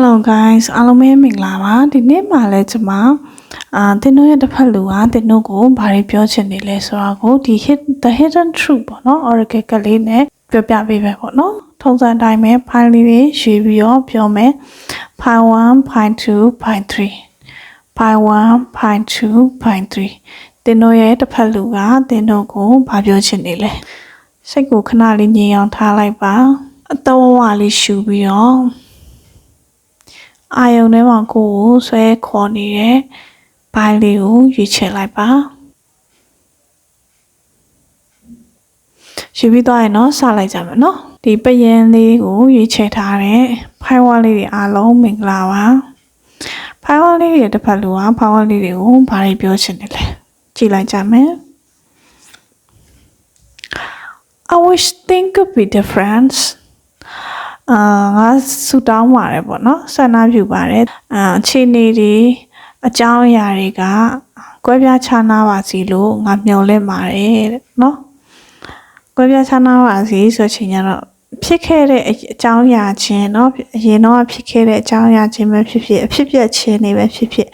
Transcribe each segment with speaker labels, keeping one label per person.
Speaker 1: Hello guys အားလုံးပဲမင်္ဂလာပါဒီနေ့မှလည်းကျွန်မအာတင်တို့ရဲ့တစ်ဖက်လူကတင်တို့ကိုဘာတွေပြောချင်နေလဲဆိုတာကိုဒီ hit the hidden truth ပေါ့နော် oracle ကလေးနဲ့ပြောပြပေးပဲပေါ့နော်ထုံးစံအတိုင်းပဲ file လေးတွေရွေးပြီးတော့ပြောမယ် file 1 file 2 file 3 file 1 file 2 file 3တင်တို့ရဲ့တစ်ဖက်လူကတင်တို့ကိုဘာပြောချင်နေလဲစိတ်ကိုခဏလေးငြိမ်အောင်ထားလိုက်ပါအတော့ဝါလေးရှူပြီးတော့ အာယုံထဲမှာကိုယ်ကိုဆွဲခေါ်နေတဲ့ဘိုင်းလေးကိုရွေးချယ်လိုက်ပါရွေးပြီးသွားရင်တော့စလိုက်ကြမယ်နော်ဒီပရင်လေးကိုရွေးချယ်ထားတဲ့ဖိုင်ဝါလေးတွေအားလုံးမင်္ဂလာပါဖိုင်ဝါလေးတွေတစ်ဖက်လူကဖိုင်ဝါလေးတွေကိုဘာတွေပြောချင်တယ်လဲကြည့်လိုက်ကြမယ် I wish things could be different အာငါဆူတောင်းပါတယ်ပေါ့နော်ဆန္ဒပြုပါတယ်အာအခြေအနေတွေအကြောင်းအရာတွေကကွဲပြားခြားနားပါစီလို့ငါမျှော်လင့်ပါတယ်တဲ့နော်ကွဲပြားခြားနားပါစီဆိုချင်ကြတော့ဖြစ်ခဲ့တဲ့အကြောင်းအရာချင်းเนาะအရင်တော့ဖြစ်ခဲ့တဲ့အကြောင်းအရာချင်းပဲဖြစ်ဖြစ်အဖြစ်ပြက်ချင်းနေပဲဖြစ်ဖြစ်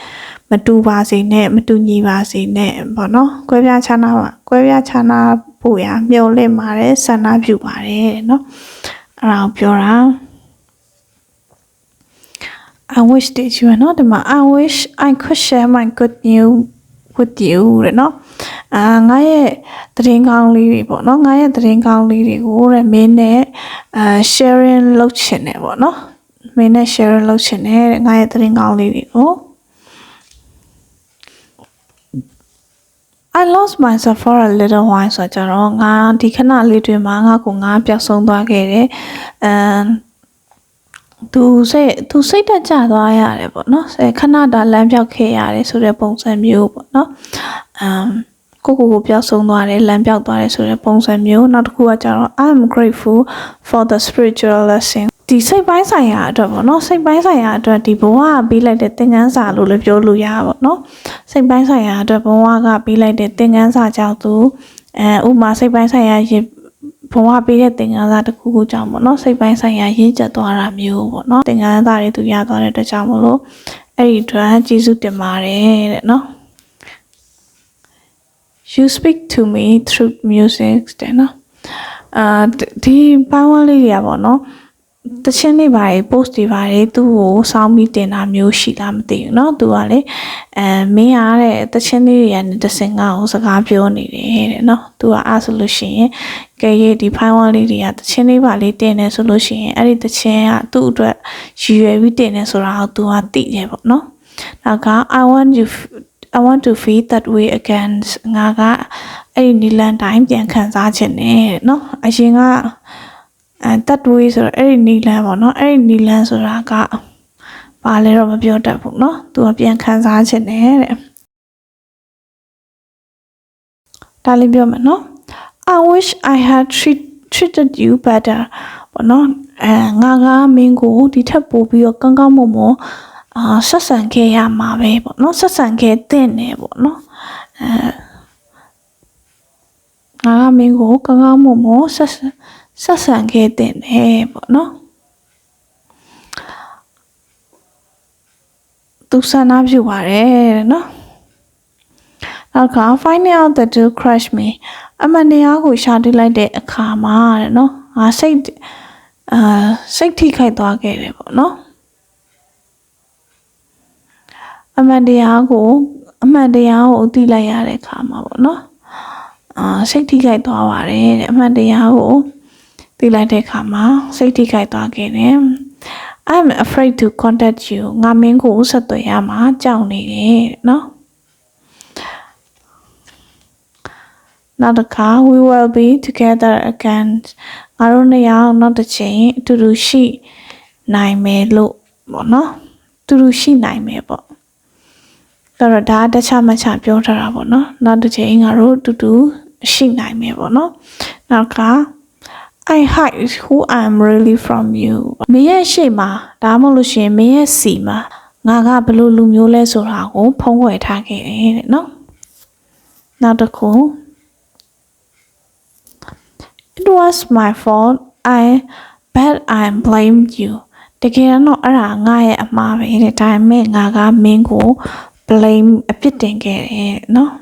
Speaker 1: မတူပါစေနဲ့မတူညီပါစေနဲ့ပေါ့နော်ကွဲပြားခြားနားပါကွဲပြားခြားနားဖို့ရမျှော်လင့်ပါတယ်ဆန္ဒပြုပါတယ်တဲ့နော် အဲ့ဒါကိုပြောတာ I wish that you are not ဒီမှာ I wish I could share my good news with you တဲ့နော်အာငါရဲ့သတင်းကောင်းလေးတွေပေါ့နော်ငါရဲ့သတင်းကောင်းလေးတွေကိုတဲ့မင်းနဲ့အာ sharing လုပ်ချင်တယ်ပေါ့နော်မင်းနဲ့ sharing လုပ်ချင်တယ်တဲ့ငါရဲ့သတင်းကောင်းလေးတွေကို I lost myself for a little while ဆိုကြတော့ငါဒီခဏလေးတွင်မှာငါကိုငါပျောက်ဆုံးသွားခဲ့တယ်။အမ်သူစိတ်သူစိတ်တက်ကြသွားရတယ်ပေါ့နော်။အဲခဏတာလမ်းပြောက်ခဲ့ရတယ်ဆိုတဲ့ပုံစံမျိုးပေါ့နော်။အမ်ကိုကိုကိုပျောက်ဆုံးသွားတယ်လမ်းပြောက်သွားတယ်ဆိုတဲ့ပုံစံမျိုးနောက်တစ်ခုကကြတော့ I'm grateful for the spiritual lesson ဒီစိတ်ပိုင်းဆိုင်ရာအတွက်ပေါ့နော်စိတ်ပိုင်းဆိုင်ရာအတွက်ဒီဘဝကပေးလိုက်တဲ့သင်ခန်းစာလို့လည်းပြောလို့ရပါပေါ့နော်စိတ်ပိုင်းဆိုင်ရာအတွက်ဘဝကပေးလိုက်တဲ့သင်ခန်းစာကြောင့်သူအဲဥပမာစိတ်ပိုင်းဆိုင်ရာရေဘဝပေးတဲ့သင်ခန်းစာတစ်ခုခုကြောင့်ပေါ့နော်စိတ်ပိုင်းဆိုင်ရာရင့်ကျက်သွားတာမျိုးပေါ့နော်သင်ခန်းစာတွေသူရသွားတဲ့အတွက်ကြောင့်မလို့အဲ့ဒီအတွက်ကျေးဇူးတင်ပါတယ်တဲ့နော် you speak to me through music တဲ့နော်အာဒီပိုင်းဝန်းလေးတွေကပေါ့နော် တချင်းလေးပါရေ post တွေပါရေသူ့ကိုစောင်းပြီးတင်တာမျိုးရှိလားမသိဘူးเนาะသူကလေအဲမင်းရတဲ့တချင်းလေးတွေကနေတစင်ကကိုစကားပြောနေတယ်တဲ့เนาะသူကအားဆိုလို့ရှိရင်ကဲရဲ့ဒီဖိုင်ဝမ်လေးတွေကတချင်းလေးပါလေးတင်နေဆိုလို့ရှိရင်အဲ့ဒီတချင်းကသူ့အတွက်ရည်ရွယ်ပြီးတင်နေဆိုတာကိုသူကသိတယ်ပေါ့เนาะနောက်က I want you I want to feel that way again ငါကအဲ့ဒီနီလန်တိုင်းပြန်ခံစားခြင်းနဲ့เนาะအရင်က အဲ that way ဆိုတော့အဲ့ဒီနီလန်ပေါ့နော်အဲ့ဒီနီလန်ဆိုတာကဘာလဲတော့မပြောတတ်ဘူးเนาะသူကပြန်ခံစားခြင်းနဲ့တဲ့ဒါလေးပြောမယ်เนาะ I wish I had treat, treated you better ပေါ့နော်အဲငါကမင်းကိုဒီထက်ပိုပြီးတော့ကောင်းကောင်းမွန်မွန်အာဆက်ဆံခဲ့ရမှာပဲပေါ့နော်ဆက်ဆံခဲ့တဲ့နေပေါ့နော်အဲငါကမင်းကိုကောင်းကောင်းမွန်မွန်ဆက်ဆံ ဆက်ဆံခဲ့တဲ့နေပေါ့နော်သူဆန္ဒပြုပါတယ်တဲ့နော်နောက်က find out that do crush me အမှန်တရားကိုရှာတွေ့လိုက်တဲ့အခါမှာတဲ့နော်ငါစိတ်အာစိတ်ထိခိုက်သွားခဲ့တယ်ပေါ့နော်အမှန်တရားကိုအမှန်တရားကိုသိလိုက်ရတဲ့အခါမှာပေါ့နော်အာစိတ်ထိခိုက်သွားပါတယ်တဲ့အမှန်တရားကို သိလိုက်တဲ့အခါမှာစိတ်ထိခိုက်သွားခဲ့တယ် I'm afraid to contact you ငါမင်းကိုဆက်သွယ်ရမှာကြောက်နေတယ်နော်နောက်တစ်ခါ we will be together again ငါတို့နှစ်ယောက်နောက်တစ်ချိန်အတူတူရှိနိုင်မယ်လို့ပေါ့နော်အတူတူရှိနိုင်မယ်ပေါ့အဲ့တော့ဒါတခြားမခြားပြောထားတာပေါ့နော်နောက်တစ်ချိန်ငါတို့အတူတူရှိနိုင်မယ်ပေါ့နော်နောက်က I hide who I am really from you မင်းရဲ့ရှေ့မှာဒါမှမဟုတ်လို့ရှိရင်မင်းရဲ့စီမှာငါကဘယ်လိုလူမျိုးလဲဆိုတာကိုဖုံးကွယ်ထားခဲ့တယ်တဲ့နော်နောက်တစ်ခု It was my fault I bet I blamed you တတကယ်တော့အဲ့ဒါငါရဲ့အမှားပဲတဲ့ဒါပေမဲ့ငါကမင်းကို blame အပြစ်တင်ခဲ့တယ်နော်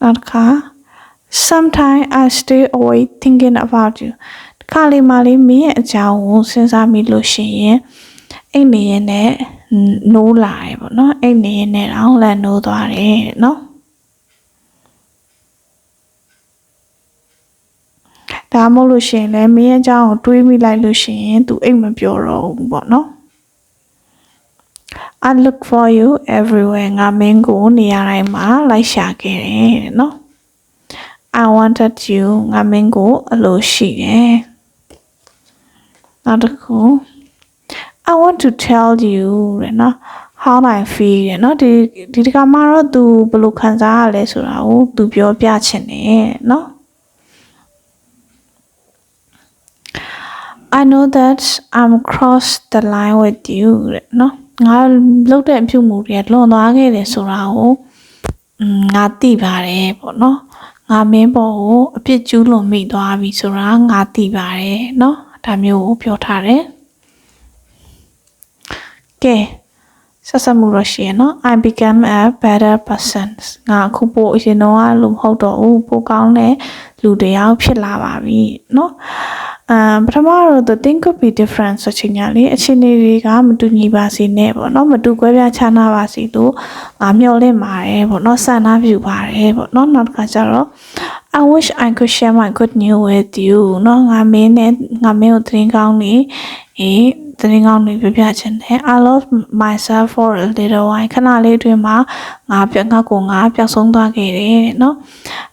Speaker 1: နောက်တစ်ခါ sometimes i stay awake thinking about you ဒီခါလေးမှလေးမင်းရဲ့အကြောင်းကိုစဉ်းစားမိလို့ရှိရင်အိတ်နေရင်နဲ့နိုးလာတယ်ပေါ့နော်အိတ်နေရင်နဲ့တော့လည်းနိုးသွားတယ်တဲ့နော်ဒါမှမဟုတ်လို့ရှိရင်လည်းမင်းရဲ့အကြောင်းကိုတွေးမိလိုက်လို့ရှိရင် तू အိတ်မပြောတော့ဘူးပေါ့နော် I look for you everywhere ငါမင်းကိုနေရာတိုင်းမှာလိုက်ရှာခဲ့တယ်တဲ့နော် I wanted you ငါမင်းကိုအလိုရှိတယ်နောက်တစ်ခု I want to tell you တဲ့နော် how I feel တဲ့နော်ဒီဒီတကမှာတော့ तू ဘယ်လိုခံစားရလဲဆိုတာကို तू ပြောပြချင်တယ်နော် I know that I'm cross the line with you တဲ့နော်ငါလုပ်တဲ့အပြုမှုတွေကလွန်သွားခဲ့တယ်ဆိုတာကိုอืมငါသိပါတယ်ပေါ့နော် ငါမင်းပေါ်ကိုအပြစ်ကျူးလွန်မိသွားပြီဆိုတာငါသိပါတယ်เนาะဒါမျိုးကိုပြောထားတယ်ကဲ ဆက်ဆက်မှုတော့ရှိရနော် I became a better person ငါအခုပိုအရင်တော့လူမဟုတ်တော့ဘူးပိုကောင်းတဲ့လူတယောက်ဖြစ်လာပါပြီနော်အမ်ပထမတော့ the thing could be different ဆိုချင်ကြလေအခြေအနေတွေကမတူညီပါစေနဲ့ပေါ့နော်မတူကွဲပြားခြားနားပါစေလို့ငါမျှော်လင့်ပါတယ်ပေါ့နော်ဆန္ဒပြုပါတယ်ပေါ့နော်နောက်တစ်ခါကျတော့ I wish I could share my good news with you နော်ငါမင်းနဲ့ငါမင်းကိုသတင်းကောင်းနေအေး သတင်းကောင်းတွေပြပြချင်တယ် I love myself for a little while ခဏလေးအတွင်းမှာငါပြငါကိုငါပျောက်ဆုံးသွားခဲ့တယ်တဲ့เนาะ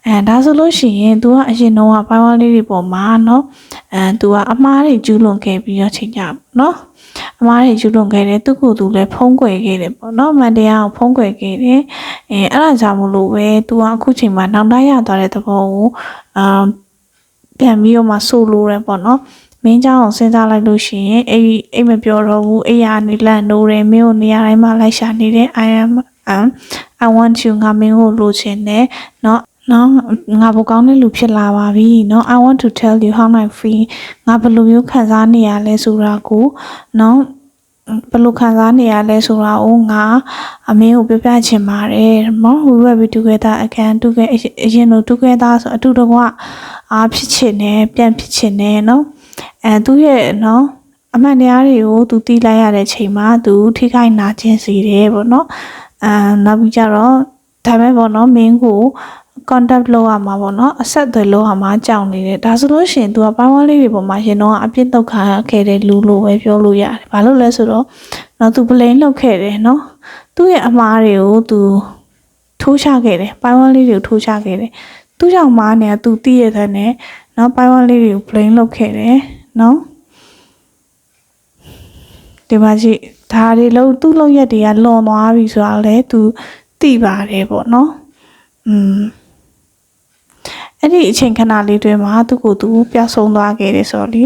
Speaker 1: အဲဒါဆိုလို့ရှိရင် तू ကအရင်တော့ပိုင်းဝါလေးတွေပေါ်မှာเนาะအဲ तू ကအမားတွေကျူးလွန်ခဲ့ပြီးတော့ချိန်ကြเนาะအမားတွေကျူးလွန်ခဲ့တယ်သူ့ကိုယ်သူလည်းဖုံးကွယ်ခဲ့တယ်ပေါ့နော်မန်တရားကိုဖုံးကွယ်ခဲ့တယ်အဲအဲ့ဒါကြောင့်မလို့ပဲသူကအခုချိန်မှာနောက်တိုင်းရသွားတဲ့သဘောကိုအာပြန်ပြီးတော့မှဆိုလိုတယ်ပေါ့နော် မင်းเจ้าအောင်စဉ်းစားလိုက်လို့ရှိရင်အိမ်အိမ်မပြောတော့ဘူးအိမ်ရနေလန့်နိုးတယ်မင်းကိုနေရာတိုင်းမှာလိုက်ရှာနေတယ် I am um I want you ငါမင်းကိုလိုချင်တယ်เนาะနော်ငါဘကောင်းတဲ့လူဖြစ်လာပါပြီเนาะ I want to tell you how I feel ငါဘယ်လိုမျိုးခံစားနေရလဲဆိုတာကိုเนาะဘယ်လိုခံစားနေရလဲဆိုတာကိုငါအမင်းကိုပြောပြချင်ပါတယ်မော we will be together again တူခဲ့အရင်လို together ဆိုအတူတကွအားဖြစ်ချင်တယ်ပြန်ဖြစ်ချင်တယ်เนาะ အဲသူ့ရဲ့နော်အမှန်တရားတွေကိုသူတီးလိုက်ရတဲ့ချိန်မှာသူထိခိုက်နာကျင်စေတယ်ပေါ့နော်အဲနောက်ပြီးကြတော့ဒါမဲ့ပေါ့နော်မင်းကို contact လောက်ရမှာပေါ့နော်အဆက်အသွယ်လောက်ရမှာကြောင်နေတယ်ဒါဆိုလို့ရှိရင် तू ကပိုင်းဝန်းလေးတွေပေါ်မှာရင်တော့အပြစ်တော့ခံခဲ့တဲ့လူလိုပဲပြောလို့ရတယ်ဘာလို့လဲဆိုတော့နော် तू ပလိန်လောက်ခဲ့တယ်နော်သူ့ရဲ့အမားတွေကို तू ထိုးချခဲ့တယ်ပိုင်းဝန်းလေးတွေကိုထိုးချခဲ့တယ်သူ့ကြောင့်မားနေက तू တည့်ရတဲ့နဲ့ နော်ပိုင်းဝန်းလေးတွေကို blame လုပ်ခဲ့တယ်နော်ဒီမှာကြည့်ဒါတွေလုံးသူ့လုံးရက်တွေကလွန်သွားပြီဆိုတာလဲ तू သိပါတယ်ပေါ့နော်อืมအဲ့ဒီအချိန်ခဏလေးတွင်မှာသူ့ကိုသူပျောက်ဆုံးသွားခဲ့တယ်ဆိုတော့လေ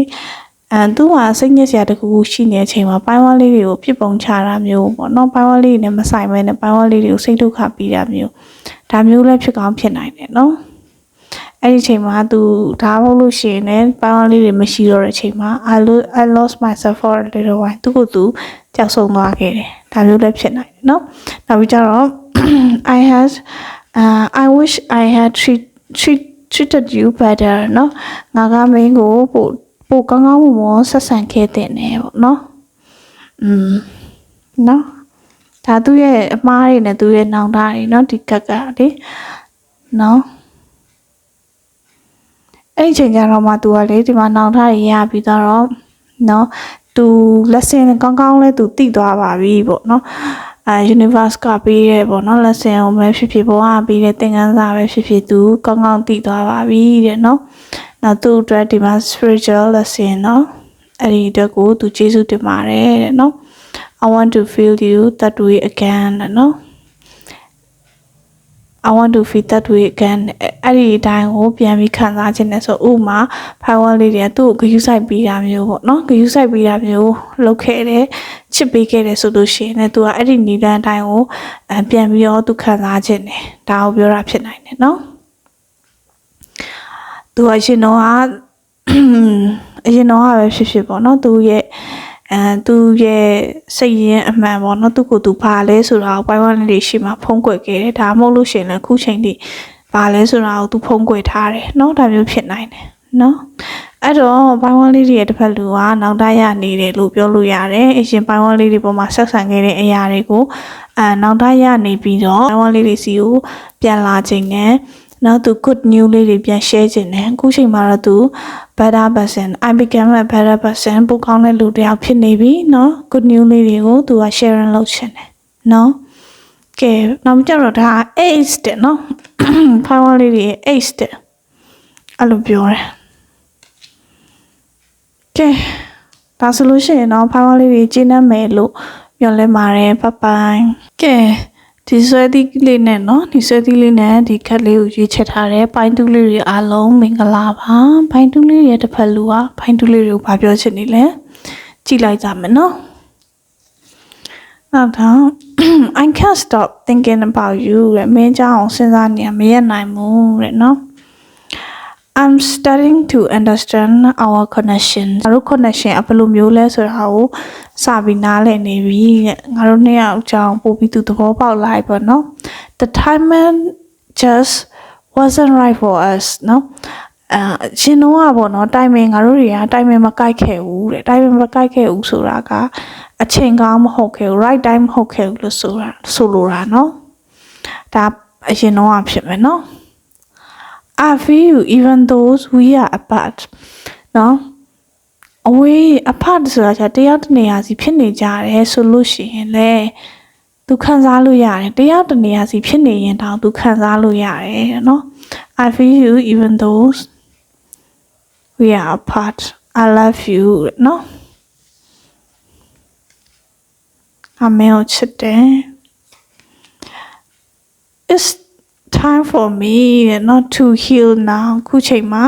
Speaker 1: အဲသူကစိတ်ညစ်စရာတကူရှိနေတဲ့အချိန်မှာပိုင်းဝါးလေးတွေကိုပြစ်ပုံချတာမျိုးပေါ့နော်ပိုင်းဝါးလေးတွေနဲ့မဆိုင်မဲနဲ့ပိုင်းဝါးလေးတွေကိုစိတ်ဒုက္ခပေးတာမျိုးဒါမျိုးလည်းဖြစ်ကောင်းဖြစ်နိုင်တယ်နော် အဲ့ဒီအချိန်မှာသူဒါမှမဟုတ်လို့ရှိရင်လည်းပိုင်းဝါးလေးတွေမရှိတော့တဲ့အချိန်မှာ I lo- I lost myself for a little while သူ့ကိုသူကြောက်ဆုံးသွားခဲ့တယ်ဒါမျိုးလည်းဖြစ်နိုင်တယ်နော်နောက်ပြီးကြတော့ I had uh, I wish I had treat treat treated you better เนาะငါကမင်းကိုပို့ပို့ကောင်းကောင်းမွန်မွန်ဆက်ဆံခဲ့တဲ့နဲ့ပေါ့เนาะอืมเนาะဒါသူ့ရဲ့အမားတွေနဲ့သူ့ရဲ့နောင်တတွေเนาะဒီကက်ကလေเนาะ အဲ့ဒီချိန်ကျတော့မှသူကလေဒီမှာနောင်ထရရပြီးတော့နော်သူ lesson ကောင်းကောင်းလဲသူသိသွားပါပြီပေါ့နော်အဲ universe ကပေးရဲပေါ့နော် lesson ကိုပဲဖြစ်ဖြစ်ဘဝပေးတဲ့သင်ခန်းစာပဲဖြစ်ဖြစ်သူကောင်းကောင်းသိသွားပါပြီတဲ့နော်နောက်သူ့အတွက်ဒီမှာ spiritual lesson နော်အဲ့ဒီအတွက်ကိုသူကျေးဇူးတင်ပါတယ်တဲ့နော် I want to feel you that way again တဲ့နော် I want to feel that way again အဲ့ဒီအတိုင်းကိုပြန်ပြီးခံစားခြင်းနဲ့ဆိုဥမာဖိုင်ဝါလေးတွေကသူ့ကိုဂယူးဆိုင်ပေးတာမျိုးပေါ့နော်ဂယူးဆိုင်ပေးတာမျိုးလုပ်ခဲ့တယ်ချစ်ပေးခဲ့တယ်ဆိုလို့ရှိရင်လည်းသူကအဲ့ဒီနီလန်အတိုင်းကိုအပြန်ပြီးတော့သူခံစားခြင်းနဲ့ဒါကိုပြောတာဖြစ်နိုင်တယ်နော်သူကရှင်တော့ကအရင်တော့ကပဲဖြစ်ဖြစ်ပေါ့နော်သူရဲ့ အဲသူရဲ့စိတ်ရင်းအမှန်ပေါ့နော်သူကိုသူဘာလဲဆိုတာကိုဝိုင်းဝိုင်းလေးလေးရှိမှဖုံးကွယ်ခဲ့တယ်ဒါမှမဟုတ်လို့ရှင်လည်းခုချိန်ထိဘာလဲဆိုတာကိုသူဖုံးကွယ်ထားတယ်နော်ဒါမျိုးဖြစ်နိုင်တယ်နော်အဲ့တော့ဘိုင်ဝမ်လေးတွေရဲ့တစ်ဖက်လူကနောက်တရနေတယ်လို့ပြောလို့ရတယ်အရှင်ဘိုင်ဝမ်လေးတွေပေါ်မှာဆက်ဆံခဲ့တဲ့အရာတွေကိုအဲနောက်တရနေပြီးတော့ဘိုင်ဝမ်လေးတွေစီကိုပြန်လာခြင်းနဲ့ နောက်သူ good news လေးတွေပြန် share ခြင်းနဲ့အခုချိန်မှာတော့သူ better person I became a better person ပိုကောင်းတဲ့လူတစ်ယောက်ဖြစ်နေပြီเนาะ good news လေးတွေကိုသူက sharing လုပ်ချင်တယ်เนาะကဲနောက်ကြတော့ဒါ ace တဲ့เนาะ ဖိုင်ဝါလေးတွေ ace တဲ့အဲ့လိုပြောတယ်ကဲဒါဆိုလို့ရှိရင်တော့ဖိုင်ဝါလေးတွေကျင်းနေမယ်လို့ပြောလဲပါတယ်ဘပိုင်ကဲ ဒီဆွဲသီးလေးနဲ့နော်ဒီဆွဲသီးလေးနဲ့ဒီခက်လေးကိုရွေးချက်ထားတယ်ပိုင်းတူးလေးတွေအားလုံးမင်္ဂလာပါပိုင်းတူးလေးရဲ့တစ်ဖက်လူကပိုင်းတူးလေးတွေကိုဘာပြောချင်နေလဲကြည့်လိုက်ကြမယ်နော်နောက်တော့ I can't stop thinking about you တဲ့မင်းကြောင့်စဉ်းစားနေရမရနိုင်ဘူးတဲ့နော် I'm starting to understand our connection ငါတို့ connection အဘယ်လိုမျိုးလဲဆိုတာကိုစပြီးနားလည်နေပြီတဲ့ငါတို့နှစ်ယောက်အကြောင်းပို့ပြီးသူသဘောပေါက်လာပြီပေါ့နော် The timing just wasn't right for us နော်အဲရှင်တော့ကပေါ့နော်တိုင်မင်ငါတို့တွေကတိုင်မင်မကိုက်ခဲ့ဘူးတဲ့တိုင်မင်မကိုက်ခဲ့ဘူးဆိုတာကအချိန်ကောင်းမဟုတ်ခဲ့ဘူး right time မဟုတ်ခဲ့ဘူးလို့ဆိုတာဆိုလိုတာနော်ဒါအရင်တော့ဖြစ်မယ်နော် I feel even though we are apart နော်အဝေး apart ဆိုတာじゃတယောက်တစ်နေရာစီဖြစ်နေကြတယ်ဆိုလို့ရှိရင်လေသူခံစားလို့ရတယ်တယောက်တစ်နေရာစီဖြစ်နေရင်တောင်သူခံစားလို့ရတယ်နော် I feel you even though we are apart I love you နော်အမေကိုချစ်တယ် It's time for me not to heal now ခုချိန်မှာ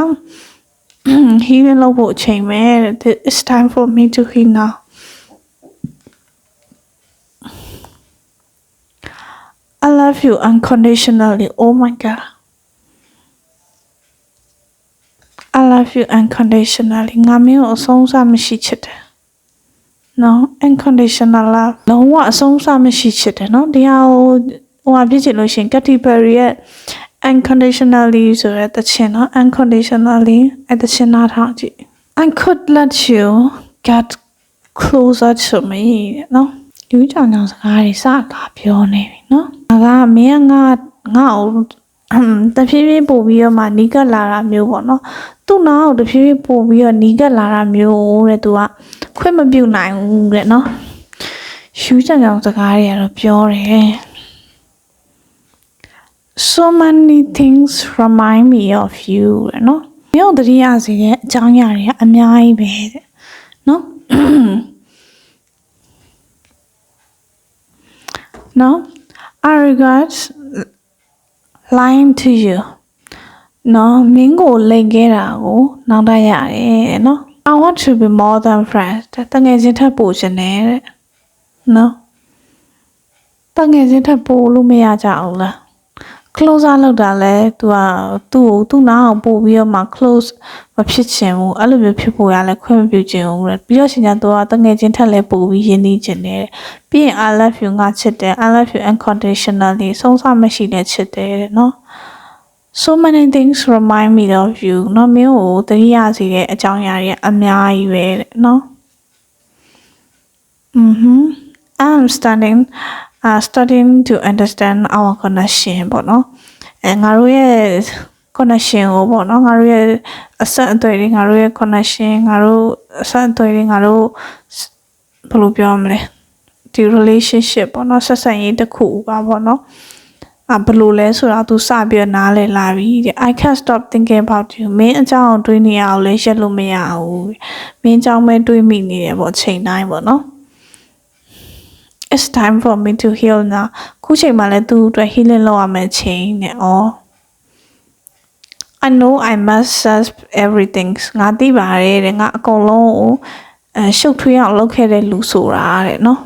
Speaker 1: healing လုပ်ဖို့အချိန်ပဲ it's time for me to heal now I love you unconditionally oh my god I love you unconditionally ငါမင်းကိုအဆုံးအစမရှိချစ်တယ်နော် unconditional love လုံးဝအဆုံးအစမရှိချစ်တယ်နော်တရားကို ဟိုဟာပြစ်ချင်လို့ရှရင် Katy Perry ရဲ့ unconditionally ဆိုတဲ့တခြင်းနော် unconditionally အဲ့တခြင်းနားထောင်ကြည့် I could let you get closer to me နော်ဒီကြောင်ကြောင်စကားတွေစကားပြောနေပြီနော်ငါကမင်းကငါငါ့ကိုတဖြည်းဖြည်းပို့ပြီးတော့မှနီးကပ်လာတာမျိုးပေါ့နော်သူ့နောက်တဖြည်းဖြည်းပို့ပြီးတော့နီးကပ်လာတာမျိုးတဲ့သူကခွင့်မပြုနိုင်ဘူးတဲ့နော်ရှူးကြောင်ကြောင်စကားတွေကတော့ပြောတယ် so many things remind me of you တဲ့နော်မြို့တတိယစီရဲ့အကြောင်းအရာတွေကအများကြီးပဲတဲ့နော်နော် I regret lying to you နော်မင်းကိုလိန်ခဲ့တာကိုနောက်တရရတယ်နော် I want to be more than friends တငယ်ချင်းထပ်ပို့ချင်တယ်တဲ့နော်တငယ်ချင်းထပ်ပို့လို့မရကြဘူးလား close လောက်တာလဲသူကသူ့ကိုသူ့နားအောင်ပို့ပြီးတော့မှ close မဖြစ်ချင်ဘူးအဲ့လိုမျိုးဖြစ်ပေါ်ရလဲခွင့်မပြုချင်ဘူးတဲ့ပြီးတော့ရှင်ကျန်သူကတငယ်ချင်းထက်လဲပို့ပြီးရင်းနှီးချင်တယ်ပြီးရင် I love you ငါချစ်တယ် I love you unconditionally ဆုံးဆမရှိတဲ့ချစ်တယ်တဲ့နော် so many things remind me of you နော်မင်းကိုတရိယာစီတဲ့အကြောင်းအရာတွေအများကြီးပဲတဲ့နော် mhm i'm standing uh starting to understand our connection ပေါ့နော်အဲငါတို့ရဲ့ connection ကိုပေါ့နော်ငါတို့ရဲ့အဆက်အသွယ်တွေငါတို့ရဲ့ connection ငါတို့အဆက်အသွယ်တွေငါတို့ဘယ်လိုပြောမလဲဒီ relationship ပေါ့နော်ဆက်ဆံရေးတစ်ခုပါပေါ့နော်အဘယ်လိုလဲဆိုတာသူစပြီးတော့နားလည်လာပြီတဲ့ I can't stop thinking about you မင်းအကြောင်းတွေးနေရအောင်လဲရက်လို့မရဘူးမင်းအကြောင်းပဲတွေးမိနေတယ်ပေါ့ချိန်တိုင်းပေါ့နော် it's time for me to heal now ခုချိန်မှာလည်းသူ့အတွက် healing လုပ်ရမယ့်ချိန်နဲ့ဩ I know I must serve everything ငါသိပါတယ်တဲ့ငါအကုန်လုံးကိုအဲရှုပ်ထွေးအောင်လုပ်ခဲ့တဲ့လူဆိုတာတဲ့နော်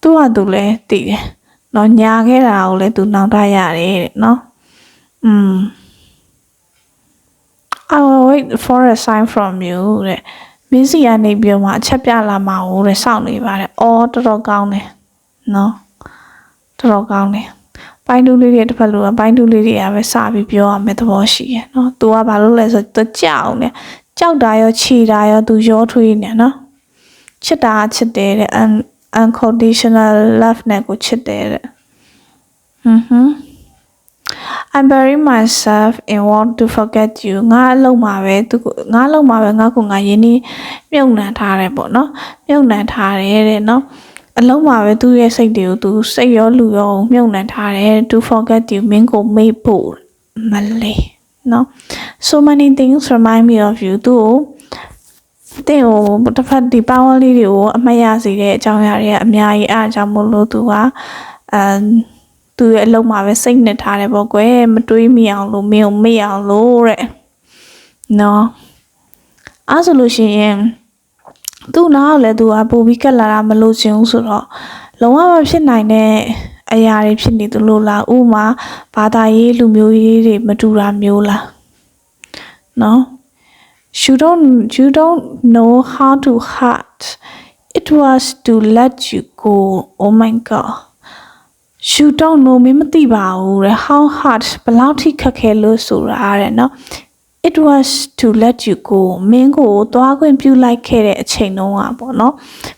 Speaker 1: သူကသူလည်းသိတယ်နော်ညာခဲ့တာကိုလည်းသူနောက်တရတယ်တဲ့နော်อืม I will wait for a sign from you တဲ့ မင်းစီကနေပြီးတော့မှအချက်ပြလာမှာဟိုတဲ့စောင့်နေပါတယ်။အော်တော်တော်ကောင်းတယ်။နော်။တော်တော်ကောင်းတယ်။ပိုင်းတူးလေးတွေတစ်ဖက်လိုကပိုင်းတူးလေးတွေကပဲစပြီးပြောရမယ့်သဘောရှိရယ်နော်။ तू ကဘာလို့လဲဆိုတော့ကြောက်နေ။ကြောက်တာရောခြေတာရော तू ရောထွေးနေနော်။ချစ်တာချစ်တယ်တဲ့ unconditional love နဲ့ကိုချစ်တယ်တဲ့။ဟွန်းဟွန်း I bury myself in want to forget you ငါအလုံးမှာပဲသူငါအလုံးမှာပဲငါကငါယင်းနေမြုပ်နှံထားတယ်ပေါ့နော်မြုပ်နှံထားတယ်တဲ့နော်အလုံးမှာပဲသူ့ရဲ့စိတ်တွေကိုသူစိတ်ရောလူရောမြုပ်နှံထားတယ် to forget you မင်းကိုမေ့ဖို့မလေးနော် so many things remind me of you သူ့ကိုတဲ့ဟိုတစ်ဖက်ဒီပေါင်းလေးတွေကိုအမှတ်ရစေတဲ့အကြောင်းအရာတွေကအများကြီးအားကြောင့်မို့လို့သူကအမ် သူ့ရဲ့အလုံးမှာပဲစိတ်နှစ်ထားတယ်ပေါ့ကွယ်မတွေးမိအောင်လို့မင်းကိုမေ့အောင်လို့တဲ့နော်အဲ့ဆိုလို့ရှိရင်သူ့နားကိုလည်းသူကပို့ပြီးကက်လာတာမလို့ချင်ဘူးဆိုတော့လုံးဝမဖြစ်နိုင်တဲ့အရာတွေဖြစ်နေသလိုလားဥမာဘာသာရေးလူမျိုးရေးတွေမတူတာမျိုးလားနော် you don't you don't know how to hurt it was to let you go oh my god you don't know မင်းမသိပါဘူးတဲ့ how hard ဘယ်လောက်ထိခက်ခဲလို့ဆိုတာတဲ့နော် it was to let you go မင်းကိုသွားခွင့်ပြုလိုက်ခဲ့တဲ့အချိန်တုန်းကပေါ့နော်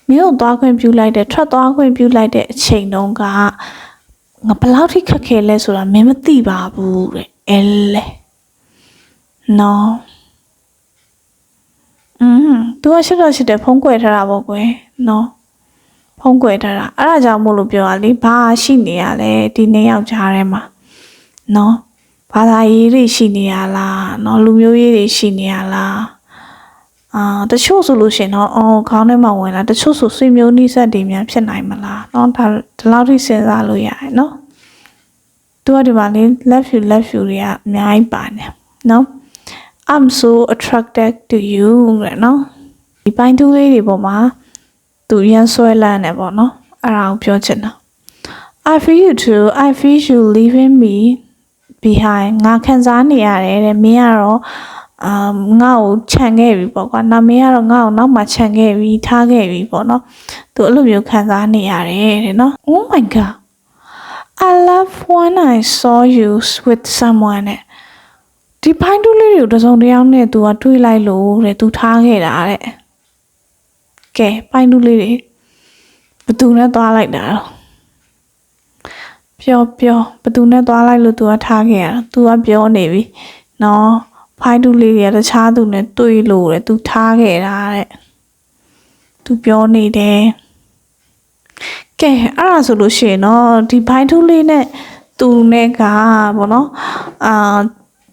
Speaker 1: မင်းကိုသွားခွင့်ပြုလိုက်တဲ့ထွက်သွားခွင့်ပြုလိုက်တဲ့အချိန်တုန်းကငါဘယ်လောက်ထိခက်ခဲလဲဆိုတာမင်းမသိပါဘူးတဲ့အဲလေနော်อืม तू ကရှိတော့ရှိတယ်ဖုံးကွယ်ထားတာပေါ့ကွယ်နော် ဖုံးကွယ်ထားတာအဲ့ဒါကြောင့်မို့လို့ပြောရလေဘာရှိနေရလဲဒီနေ့ယောက်ျားထဲမှာနော်ဘာသာရေးတွေရှိနေရလားနော်လူမျိုးရေးတွေရှိနေရလားအာတချို့ဆိုလို့ရှင်တော့အော်ခေါင်းထဲမှာဝင်လာတချို့ဆိုဆွေမျိုးနှိစက်တွေများဖြစ်နိုင်မလားနော်ဒါဒီလောက်ထိစဉ်းစားလို့ရတယ်နော်သူကဒီမှာလေ left you left you တွေကအများကြီးပါနေနော် I'm so attracted to you တဲ့နော်ဒီပိုင်းတူးလေးတွေပေါ်မှာ သူရန်ဆွဲလန်းနေပေါ့နော်အဲ့ဒါကိုပြောချင်တာ I feel you too I feel you leaving me behind ငါခံစားနေရတယ်တဲ့မင်းကတော့အာငါ့ကိုခြံခဲ့ပြီပေါ့ကွာနောက်မင်းကတော့ငါ့ကိုနောက်မှခြံခဲ့ပြီထားခဲ့ပြီပေါ့နော်သူအဲ့လိုမျိုးခံစားနေရတယ်တဲ့နော် Oh my god I love when I saw you with someone နဲ့ဒီဖိုင်းတူးလေးတွေကိုတစ်စုံတစ်ယောက်နဲ့ तू ကတွေးလိုက်လို့တဲ့ तू ထားခဲ့တာတဲ့ ကဲဖိုင်းတူးလေးတွေဘသူနဲ့သွားလိုက်တာတော့ပြောပြောဘသူနဲ့သွားလိုက်လို့ तू ကထားခဲ့ရတာ तू ကပြောနေပြီနော်ဖိုင်းတူးလေးတွေကတခြားသူနဲ့တွေးလို့တဲ့ तू ထားခဲ့တာတဲ့ तू ပြောနေတယ်ကဲအဲ့ဒါဆိုလို့ရှိရင်တော့ဒီဖိုင်းတူးလေးနဲ့သူနဲ့ကပေါ့နော်အာ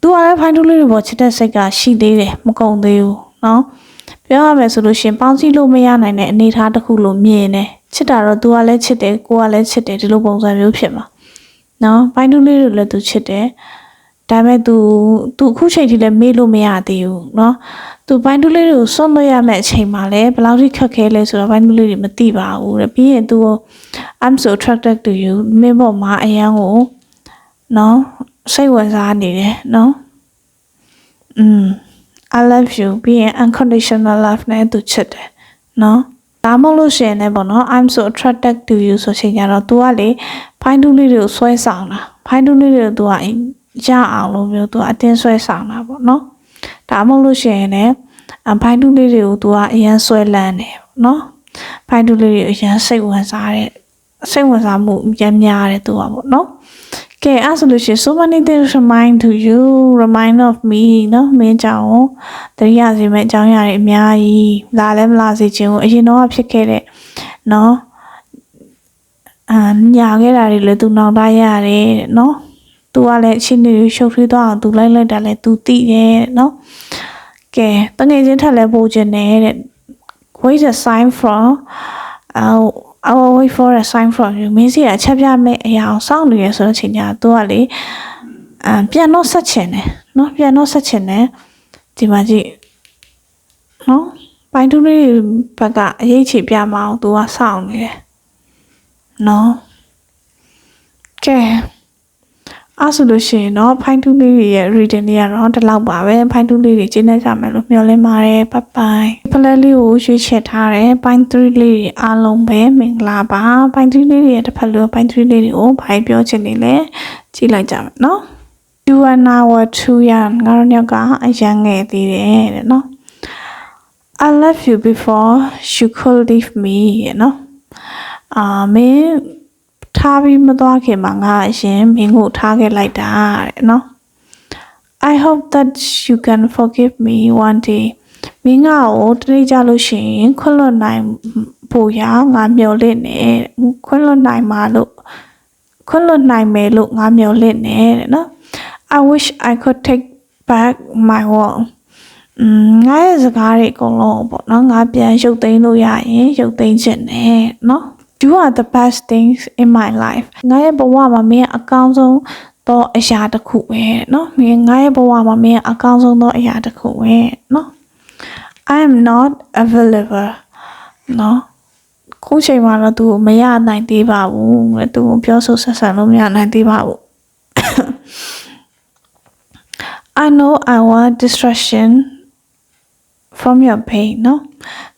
Speaker 1: သူကလည်းဖိုင်းတူးလေးတွေပေါ်ချစ်တဲ့စိတ်ကရှိသေးတယ်မကုန်သေးဘူးเนาะ ပြောရမယ်ဆိုလို့ရှင်ပေါင်းစည်းလို့မရနိုင်တဲ့အနေအထားတစ်ခုလို့မြင်တယ်ချစ်တာတော့သူကလည်းချစ်တယ်ကိုကလည်းချစ်တယ်ဒီလိုပုံစံမျိုးဖြစ်မှာเนาะဖိုင်းတူးလေးတွေလည်းသူချစ်တယ်ဒါပေမဲ့ तू तू အခုချိန်ထိလည်းမေ့လို့မရသေးဘူးเนาะ तू ဘိုင်းတူးလေးတွေကိုစွန့်လို့ရမယ့်အချိန်မှာလည်းဘယ်လောက်ထိခက်ခဲလဲဆိုတော့ဘိုင်းတူးလေးတွေမသိပါဘူးတဲ့ပြီးရင် तू I'm so attracted to you မင်းပေါ်မှာအရန်ကိုเนาะစိတ်ဝင်စားနေတယ်เนาะอืม I love you being unconditional love နဲ့သူချစ်တယ်နော်ဒါမှမဟုတ်လို့ရှိရင်လည်းပေါ့နော် I'm so attracted to you ဆိုချိန်ကျတော့ तू ကလေဖိုင်းတူးလေးတွေကိုဆွဲဆောင်တာဖိုင်းတူးလေးတွေကို तू ကရအောင်လို့မျိုး तू အတင်းဆွဲဆောင်တာပေါ့နော်ဒါမှမဟုတ်လို့ရှိရင်လည်းဖိုင်းတူးလေးတွေကို तू ကအရန်ဆွဲလန်းတယ်ပေါ့နော်ဖိုင်းတူးလေးတွေကိုအရန်စိတ်ဝင်စားတဲ့စိတ်ဝင်စားမှုရများတယ် तू ကပေါ့နော် ကဲအဲ့ဆိုလို့ရှိရင် so many things remind to you remind of me နော်မင်းကြောင့်တရိယာစီမဲ့အကြောင်းအရာတွေအများကြီးလာလဲမလာစေခြင်းကိုအရင်တော့ဖြစ်ခဲ့တဲ့နော်အာညာခဲ့တာတွေလည်းသူနောက်တရတယ်နော်သူကလည်းအချိန်တွေရှုပ်ထွေးသွားအောင်သူလိုက်လိုက်တာလည်းသူသိတယ်နော်ကဲတငယ်ချင်းထက်လည်းပို့ခြင်းနဲ့တဲ့ what is a sign from out our wait for a sign from you မင်းစီကအချက်ပြမဲ့အရာအောင်စောင့်နေရဆိုတဲ့အချိန်ကျသူကလေအပြန်တော့ဆက်ချင်တယ်နော်ပြန်တော့ဆက်ချင်တယ်ဒီမှာကြည့်နော်ပိုင်းတူလေးဘက်ကအရေးချေပြမအောင်သူကစောင့်နေတယ်နော်ကဲ အဲ့ဆိုလို့ရှိရင်တော့ဖိုင်တူးလေးတွေရဲ့ reading တွေကတော့ဒီလောက်ပါပဲဖိုင်တူးလေးတွေကျင်းနေကြမယ်လို့မျှော်လင့်ပါတယ်ဘိုင်ဘိုင်ဖလက်လေးကိုရွေးချယ်ထားတယ်ပိုင်း3လေးတွေအားလုံးပဲမင်္ဂလာပါပိုင်း3လေးတွေရဲ့တစ်ဖက်လို့ပိုင်း3လေးတွေကိုဘိုင်ပြောချင်နေလဲကြည့်လိုက်ကြမယ်နော် you are now too young ငါတို့ညကအရန်ငယ်သေးတယ်တဲ့နော် I love you before you could leave me ရဲ့နော်အာမင်း ထားပြီးမသွားခင်မှာငါအရင်မင်းကိုထားခဲ့လိုက်တာတဲ့နော် I hope that you can forgive me one day မင်းကကိုတနေ့ကြလို့ရှိရင်ခွင့်လွတ်နိုင်ဖို့ရငါမျှော်လင့်နေခွင့်လွတ်နိုင်မှာလို့ခွင့်လွတ်နိုင်မယ်လို့ငါမျှော်လင့်နေတဲ့နော် I wish I could take back my word อืมငါရဲ့စကားတွေအကုန်လုံးပေါ့နော်ငါပြန်ရုပ်သိမ်းလို့ရရင်ရုပ်သိမ်းခြင်းနဲ့နော် You are the best things in my life ငါရဲ့ဘဝမှာမင်းအကောင်းဆုံးသောအရာတစ်ခုပဲနော်မင်းငါရဲ့ဘဝမှာမင်းအကောင်းဆုံးသောအရာတစ်ခုပဲနော် I am not available နော်ခုချိန်မှာတော့သူမရနိုင်သေးပါဘူးတဲ့သူကိုပြောဆိုဆက်ဆံလို့မရနိုင်သေးပါဘူး I know I want distraction from your pain နော်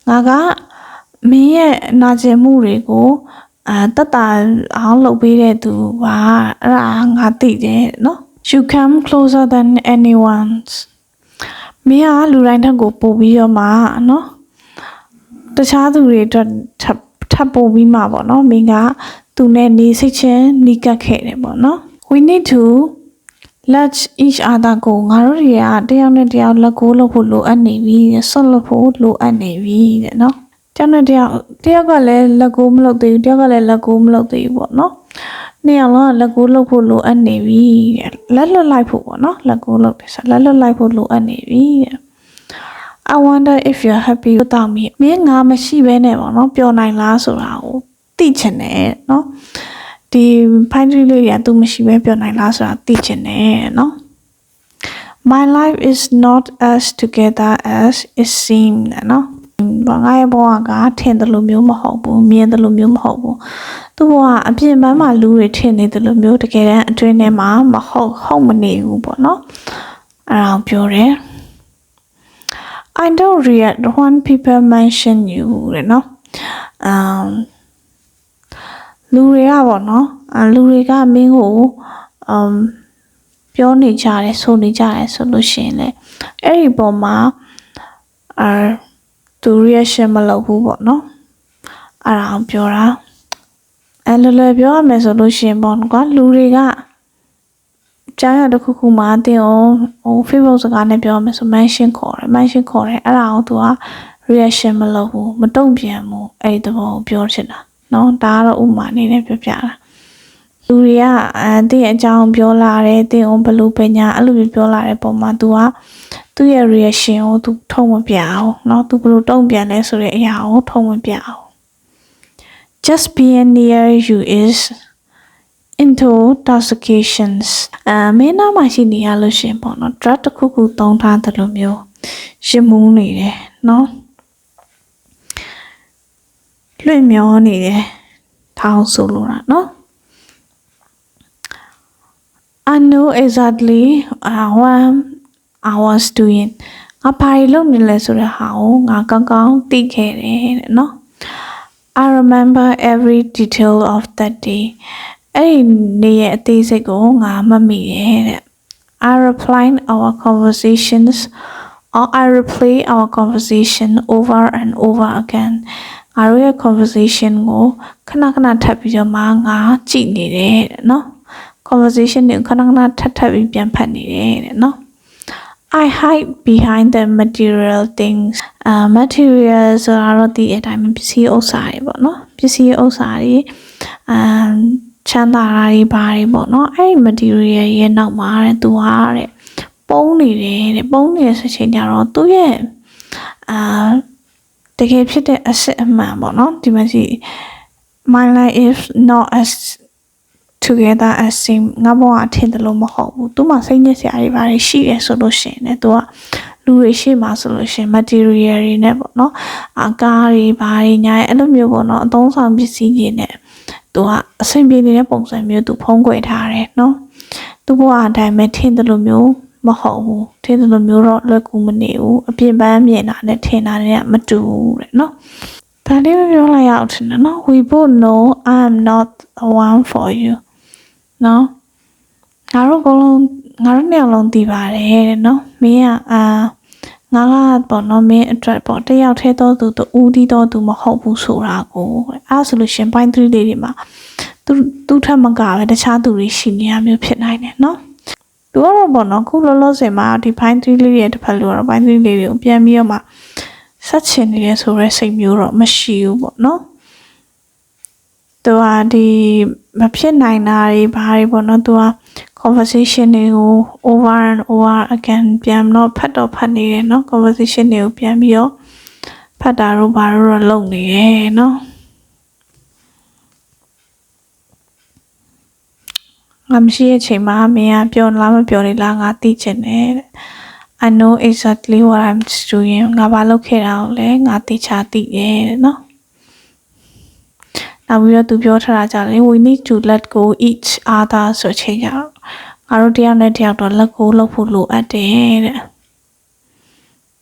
Speaker 1: ငါက မင်းရဲ့နာကျင်မှုတွေကိုအာတတ်တာအောင်လုပ်ပေးတဲ့သူပါအဲ့ဒါငါသိတယ်နော် you come closer than anyone's မင်းကလူတိုင်းထက်ကိုပို့ပြီးတော့မှနော်တခြားသူတွေအတွက်ထပ်ထပ်ပို့ပြီးမှပေါ့နော်မင်းကသူနဲ့နေစိတ်ချင်းနီးကပ်ခဲ့တယ်ပေါ့နော် we need to let each other go ငါတို့တွေကတယောက်နဲ့တယောက်လက်ကိုလုပ်ဖို့လိုအပ်နေပြီဆွတ်လုပ်ဖို့လိုအပ်နေပြီတဲ့နော် တယောက်နဲ့တယောက်တယောက်ကလည်းလက်ကိုမလုပ်သေးဘူးတယောက်ကလည်းလက်ကိုမလုပ်သေးဘူးပေါ့နော်နှစ်ယောက်လုံးကလက်ကိုလုပ်ဖို့လိုအပ်နေပြီတဲ့လက်လွတ်လိုက်ဖို့ပေါ့နော်လက်ကိုလုပ်တယ်ဆိုလက်လွတ်လိုက်ဖို့လိုအပ်နေပြီတဲ့ I wonder if you're happy without me မင်းငါမရှိဘဲနဲ့ပေါ့နော်ပျော်နိုင်လားဆိုတာကိုသိချင်တယ်နော်ဒီဖိုင်ထရီလေးတွေကသူမရှိဘဲပျော်နိုင်လားဆိုတာသိချင်တယ်နော် My life is not as together as it seemed နော် ဘာငါရဲ့ဘဝကထင်တယ်လို့မျိုးမဟုတ်ဘူးမြင်တယ်လို့မျိုးမဟုတ်ဘူးသူ့ဘဝအပြင်ပန်းမှာလူတွေထင်နေတယ်လို့မျိုးတကယ်တမ်းအတွင်းထဲမှာမဟုတ်ဟုတ်မနေဘူးပေါ့နော်အဲ့ဒါကိုပြောတယ် I don't react when people mention you တဲ့နော် um လူတွေကပေါ့နော်အလူတွေကမင်းကို um ပြောနေကြတယ်ဆိုနေကြတယ်ဆိုလို့ရှိရင်လေအဲ့ဒီပုံမှာအာ သူ reaction မလုပ်ဘူးပေါ့နော်အဲ့ဒါအောင်ပြောတာအဲ့လိုလိုပြောရမယ်ဆိုလို့ရှင်ပေါ့ကွာလူတွေကကြောင်ရတစ်ခုခုမှအတင်းအောင်ဟို Facebook စကားနဲ့ပြောရမယ်ဆို mention ခေါ်တယ် mention ခေါ်တယ်အဲ့ဒါအောင်သူက reaction မလုပ်ဘူးမတုံ့ပြန်ဘူးအဲ့ဒီသဘောကိုပြောချင်တာနော်ဒါကတော့ဥမာအနေနဲ့ပြောပြတာလူတွေကအဲတင်းအကြောင်းပြောလာတယ်တင်းအောင်ဘလို့ပညာအဲ့လိုပြောလာတဲ့ပုံမှာ तू က သူ့ရဲ့ reaction ကို तू ထုံမပြအောင်เนาะ तू ဘလို့တုံ့ပြန်လဲဆိုတဲ့အရာကိုထုံမပြအောင် just being near you is intoxications အမင်းနာမှာရှိနေရလို့ရှင်ပေါ့နော် drug တစ်ခုခုသုံးထားတယ်လို့မျိုးရှင်မူးနေတယ်เนาะလွင့်မျောနေတယ်ထောင်းဆိုလို့တာเนาะ I know exactly uh, what I was doing ငါဘာတွေလုပ်နေလဲဆိုတဲ့ဟာကိုငါကောင်းကောင်းသိခဲ့တယ်တဲ့နော် I remember every detail of that day အဲ့ဒီနေ့ရဲ့အသေးစိတ်ကိုငါမှတ်မိတယ်တဲ့ I replayed our conversations or I replay our conversation over and over again ငါတို့ရဲ့ conversation ကိုခဏခဏထပ်ပြီးတော့မှငါကြည့်နေတယ်တဲ့နော် conversation ကိုခဏခဏထပ်ထပ်ပြီးပြန်ဖတ်နေတယ်တဲ့နော် I hide behind the material things အာ material ဆိုတာတော့ဒီအတိုင်းပစ္စည်းဥစ္စာတွေပေါ့နော်ပစ္စည်းဥစ္စာတွေအမ်ချမ်းသာတာတွေဘာတွေပေါ့နော်အဲ့ဒီ material ရဲ့နောက်မှာတဲ့သူဟာတဲ့ပုံးနေတယ်တဲ့ပုံးနေတဲ့ဆက်ချိန်ကျတော့သူ့ရဲ့အာတကယ်ဖြစ်တဲ့အစစ်အမှန်ပေါ့နော်ဒီမှာရှိ my life is not as together as same ငါဘဝအထင်တယ်လို့မဟုတ်ဘူးသူမှစိတ်ညစ်စရာတွေဘာတွေရှိရဆိုလို့ရှိရင်လည်းသူကလူတွေရှိမှဆိုလို့ရှိရင် material တွေနဲ့ပေါ့နော်အကားတွေဘာတွေညာရဲ့အဲ့လိုမျိုးပေါ့နော်အသုံးဆောင်ပစ္စည်းတွေနဲ့သူကအဆင်ပြေနေတဲ့ပုံစံမျိုးသူဖုံးကွယ်ထားတယ်နော်သူ့ဘဝအတိုင်းပဲထင်တယ်လို့မျိုးမဟုတ်ဘူးထင်တယ်လို့မျိုးတော့လွယ်ကူမနေဘူးအပြင်ပန်းမြင်တာနဲ့ထင်တာတွေကမတူဘူးတဲ့နော်ဒါလေးပဲပြောလိုက်ရအောင်ထင်တယ်နော် we both know i am not the one for you နော်ငါတို့အကုန်လုံးငါတို့နှစ်ယောက်လုံးတည်ပါတယ်တဲ့နော်မင်းကအာငါကပေါ့နော်မင်းအတွက်ပေါ့တယောက်တည်းတော့သူတူဦးတီးတော့သူမဟုတ်ဘူးဆိုတာကိုတဲ့အဲ့ဒါဆိုလို့ရှရင်ပိုင်း3လေးတွေမှာသူသူထက်မကပဲတခြားသူတွေရှိနေရမျိုးဖြစ်နိုင်တယ်နော်သူကတော့ပေါ့နော်ခုလောလောဆယ်မှာဒီပိုင်း3လေးတွေတစ်ဖက်လို့တော့ပိုင်း3လေးတွေကိုပြန်ပြီးတော့မှဆက်ချင်နေရဲဆိုတဲ့စိတ်မျိုးတော့မရှိဘူးပေါ့နော် သူကဒီမဖြစ်နိုင်တာတွေဘာတွေပေါ့နော်သူက conversation တွေကို over and over again ပြန်တော့ဖတ်တော့ဖတ်နေတယ်เนาะ conversation တွေကိုပြန်ပြီးတော့ဖတ်တာတို့ဘာတို့တော့လုပ်နေတယ်เนาะငါမရှိတဲ့အချိန်မှာမင်းကပြောလားမပြောလေလားငါသိချင်တယ်တဲ့ I know exactly what I'm doing ငါဘာလုပ်ခဲ့တာကိုလဲငါသိချာသိတယ်တဲ့เนาะ နောက်ပြီးတော့သူပြောထားတာကြလေ we need to let go each other ဆိုချိန်ကြတော့ငါတို့တယောက်နဲ့တယောက်တော့လက်ကိုလှုပ်ဖို့လိုအပ်တယ်တဲ့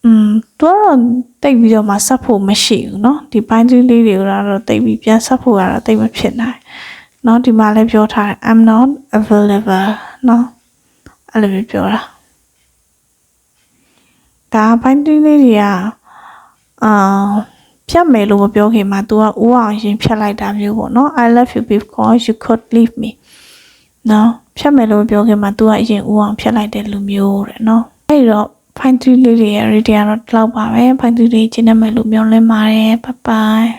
Speaker 1: อืมသူကတော့တိတ်ပြီးတော့မှဆက်ဖို့မရှိဘူးเนาะဒီပိုင်းလေးလေးတွေကတော့တိတ်ပြီးပြန်ဆက်ဖို့ကတော့တိတ်မဖြစ်နိုင်เนาะဒီမှာလည်းပြောထားတယ် I'm not available เนาะအဲ့လိုမျိုးပြောတာဒါပိုင်းလေးလေးတွေကအာ ဖြတ်မယ်လို့မပြောခင်မှာ तू ကဦးအောင်ရင်ဖြတ်လိုက်တာမျိုးပေါ့နော် I love you because you could leave me နော်ဖြတ်မယ်လို့ပြောခင်မှာ तू ကအရင်ဦးအောင်ဖြတ်လိုက်တဲ့လူမျိုးတဲ့နော်အဲ့တော့ fine 3လေးတွေရဲ့ reading ကတော့ဒီလောက်ပါပဲ fine 3လေးကျင်းနေမယ်လို့မျှော်လင့်ပါတယ် bye bye